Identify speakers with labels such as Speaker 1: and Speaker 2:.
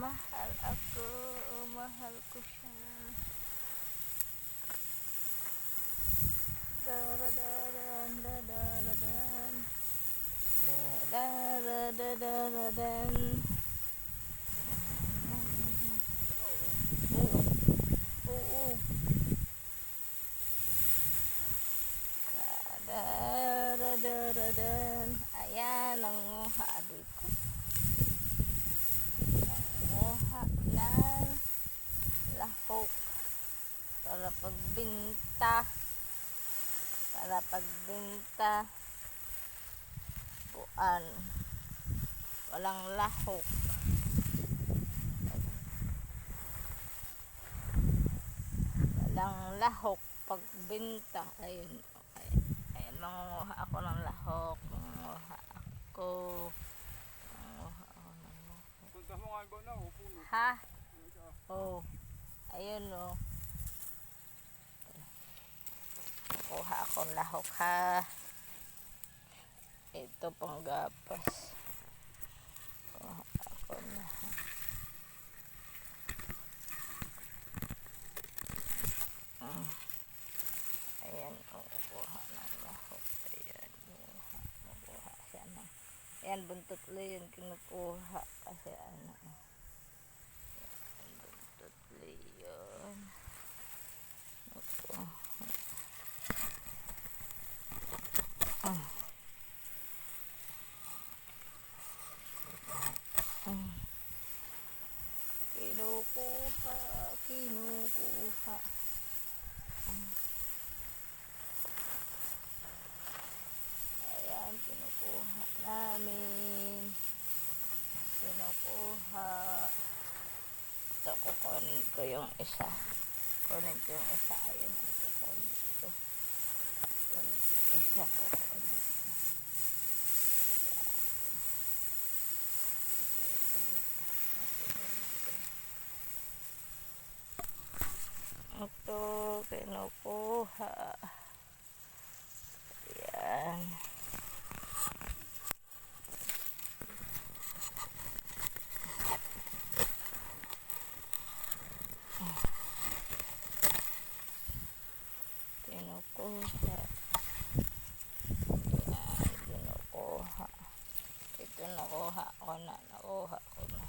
Speaker 1: mahal aku oh, mahalku daradaran oh, oh, ayah nang para pagbinta. Para pagbinta. Buan walang lahok. Walang lahok pagbinta. Ayun ayun, ayun mangunguha ako ng lahok. Mangunguha ako. Mangunguha ako ng lahok.
Speaker 2: Punta mo nga na, o puno.
Speaker 1: ha? Oh ayun oh akong lahok ha? Ito pang gapas. Ako na. Ayan oh, kuha ng lahok. Ayan kuha kuha siya ng ayan buntot lo yun kinukuha kasi ano ayan, buntot lo yun Opo. Ah. Ah. Kinukuha, kinukuha. Ayan, kinukuha namin. Kinukuha. Ito, kukunin ko yung isa. Kunin ko yung isa. Ayan, ito, kunin ko. Kunin ko yung isa. Kukunin kinukuha. Ayan. Kinukuha. Ayan, kinukuha. Ito nakuha ko na, nakuha ko na.